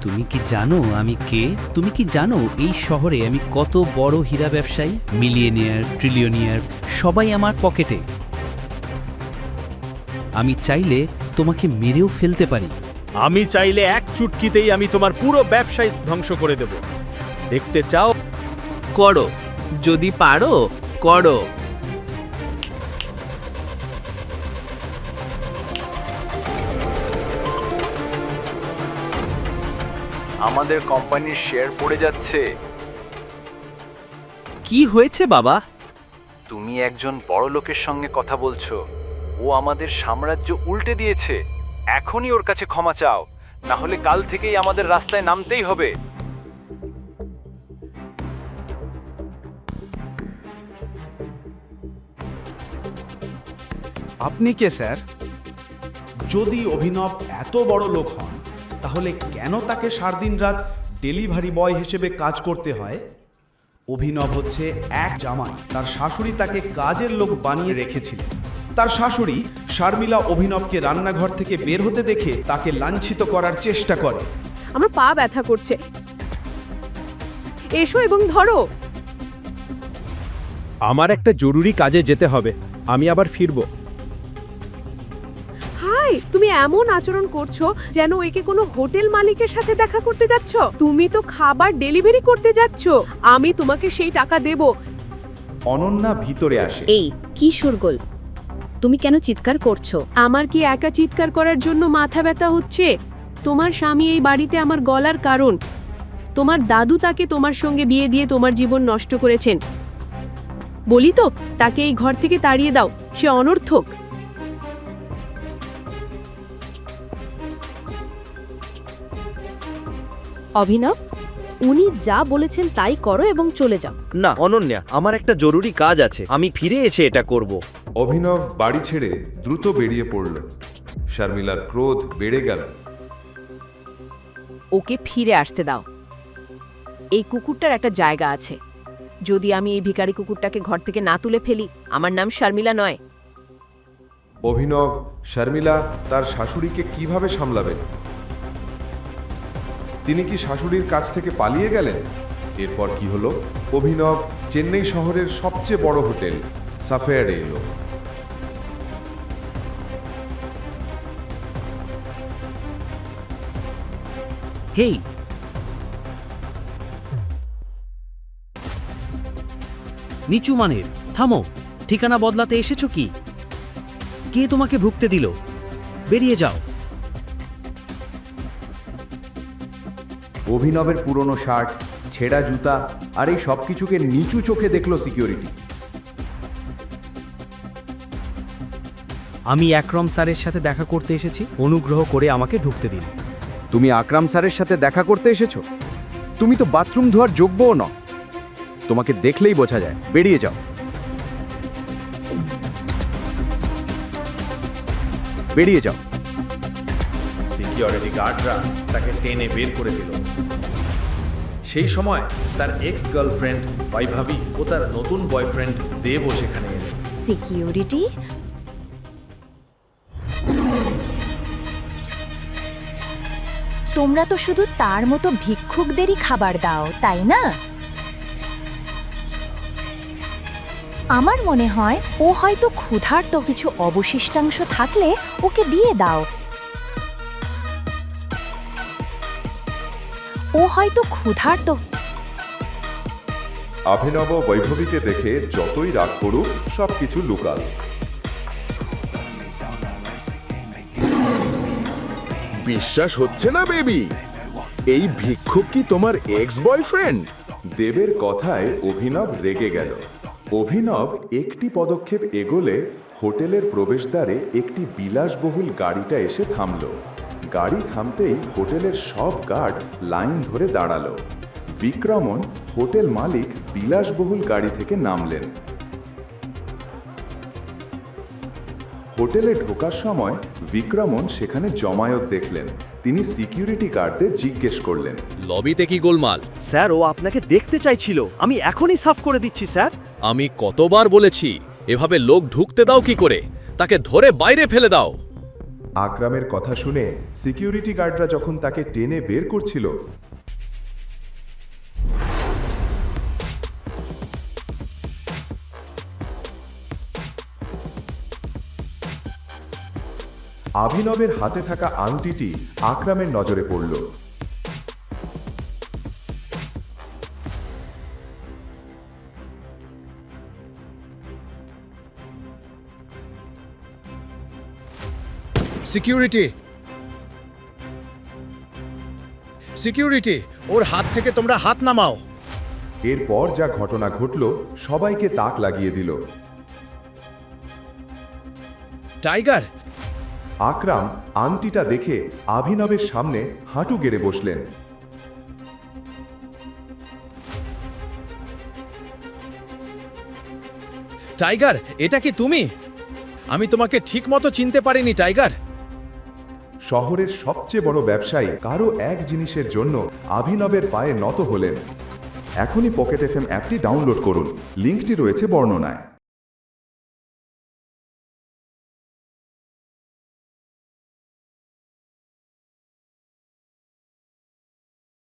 তুমি কি জানো আমি কে? তুমি কি জানো এই শহরে আমি কত বড় হীরা ব্যবসায়ী? মিলিয়নিয়ার ট্রিলিয়নিয়ার সবাই আমার পকেটে। আমি চাইলে তোমাকে মেরেও ফেলতে পারি। আমি চাইলে এক চুটকিতেই আমি তোমার পুরো ব্যবসায় ধ্বংস করে দেব। দেখতে চাও? করো। যদি পারো করো। আমাদের কোম্পানির শেয়ার পড়ে যাচ্ছে। কি হয়েছে বাবা? তুমি একজন বড় লোকের সঙ্গে কথা বলছো। ও আমাদের সাম্রাজ্য উল্টে দিয়েছে। এখনই ওর কাছে ক্ষমা চাও। না হলে কাল থেকেই আমাদের রাস্তায় নামতেই হবে। আপনি কে স্যার? যদি অভিনব এত বড় লোক হন তাহলে কেন তাকে সার দিন রাত ডেলিভারি বয় হিসেবে কাজ করতে হয়? অভিনব হচ্ছে এক জামাই। তার শাশুড়ি তাকে কাজের লোক বানিয়ে রেখেছিলেন। তার শাশুড়ি শারমিলা অভিনবকে রান্নাঘর থেকে বের হতে দেখে তাকে লাঞ্ছিত করার চেষ্টা করে। আমার পা ব্যথা করছে। এসো এবং ধরো। আমার একটা জরুরি কাজে যেতে হবে। আমি আবার ফিরবো। তুমি এমন আচরণ করছ যেন একে কোনো হোটেল মালিকের সাথে দেখা করতে যাচ্ছ? তুমি তো খাবার ডেলিভারি করতে যাচ্ছ। আমি তোমাকে সেই টাকা দেব। অনন্যা ভিতরে আসে। এই কি শোরগোল? তুমি কেন চিৎকার করছ? আমার কি একা চিৎকার করার জন্য মাথা ব্যথা হচ্ছে? তোমার স্বামী এই বাড়িতে আমার গলার কারণ। তোমার দাদু তাকে তোমার সঙ্গে বিয়ে দিয়ে তোমার জীবন নষ্ট করেছেন। বলি তো তাকে এই ঘর থেকে তাড়িয়ে দাও। সে অনর্থক। অভিনব উনি যা বলেছেন তাই করো এবং চলে যাও। না অনন্যা আমার একটা জরুরি কাজ আছে। আমি ফিরে এসে এটা করব। অভিনব বাড়ি ছেড়ে দ্রুত বেরিয়ে পড়ল। শারমিলার ক্রোধ বেড়ে গেল। ওকে ফিরে আসতে দাও। এই কুকুরটার একটা জায়গা আছে। যদি আমি এই ভিখারি কুকুরটাকে ঘর থেকে না তুলে ফেলি আমার নাম শর্মিলা নয়। অভিনব শর্মিলা তার শাশুড়িকে কীভাবে সামলাবেন তিনি কি শাশুড়ির কাছ থেকে পালিয়ে গেলেন? এরপর কি হলো? অভিনব চেন্নাই শহরের সবচেয়ে বড় হোটেল, সাফেয়ারে এলো। হেই! নিচু মানের, থামো, ঠিকানা বদলাতে এসেছ কি? কে তোমাকে ভুগতে দিল? বেরিয়ে যাও। অভিনবের পুরনো শার্ট ছেঁড়া জুতা আর এই সব কিছুকে নিচু চোখে দেখল সিকিউরিটি। আমি একরম স্যারের সাথে দেখা করতে এসেছি। অনুগ্রহ করে আমাকে ঢুকতে দিন। তুমি আকরাম স্যারের সাথে দেখা করতে এসেছ? তুমি তো বাথরুম ধোয়ার যোগ্যও ন তোমাকে দেখলেই বোঝা যায়। বেরিয়ে যাও। বেরিয়ে যাও। সিকিউরিটি গার্ডরা তাকে টেনে বের করে দিল। সেই সময় তার এক্স গার্লফ্রেন্ড বৈভাবী ও তার নতুন বয়ফ্রেন্ড দেবও সেখানে এলেন। সিকিউরিটি তোমরা তো শুধু তার মতো ভিক্ষুকদেরই খাবার দাও, তাই না? আমার মনে হয় ও হয়তো ক্ষুধার্ত কিছু অবশিষ্টাংশ থাকলে ওকে দিয়ে দাও। ও হয়তো ক্ষুধার্ত। অভিনব বৈভবীকে দেখে যতই রাগ করুক সবকিছু লুকাল। বিশ্বাস হচ্ছে না বেবি? এই ভিক্ষুক কি তোমার এক্স বয়ফ্রেন্ড দেবের কথায় অভিনব রেগে গেল। অভিনব একটি পদক্ষেপ এগোলে হোটেলের প্রবেশদ্বারে একটি বিলাসবহুল গাড়িটা এসে থামল। গাড়ি থামতেই হোটেলের সব গার্ড লাইন ধরে দাঁড়াল। বিক্রমণ হোটেল মালিক বিলাসবহুল গাড়ি থেকে নামলেন। হোটেলে ঢোকার সময় বিক্রমণ সেখানে জমায়েত দেখলেন। তিনি সিকিউরিটি গার্ডদের জিজ্ঞেস করলেন। লবিতে কি গোলমাল? স্যার ও আপনাকে দেখতে চাইছিল। আমি এখনই সাফ করে দিচ্ছি স্যার। আমি কতবার বলেছি এভাবে লোক ঢুকতে দাও কি করে? তাকে ধরে বাইরে ফেলে দাও। আকরামের কথা শুনে সিকিউরিটি গার্ডরা যখন তাকে টেনে বের করছিল, আভিনবের হাতে থাকা আংটিটি আকরামের নজরে পড়ল। সিকিউরিটি সিকিউরিটি ওর হাত থেকে তোমরা হাত নামাও। এরপর যা ঘটনা ঘটল সবাইকে তাক লাগিয়ে দিল। টাইগার আকরাম আংটিটা দেখে আভিনবের সামনে হাঁটু গেড়ে বসলেন। টাইগার এটা কি তুমি? আমি তোমাকে ঠিকমতো চিনতে পারিনি টাইগার শহরের সবচেয়ে বড় ব্যবসায়ী কারও এক জিনিসের জন্য আভিনবের পায়ে নত হলেন। এখনই পকেট এফএম অ্যাপটি ডাউনলোড করুন। লিঙ্কটি রয়েছে বর্ণনায়।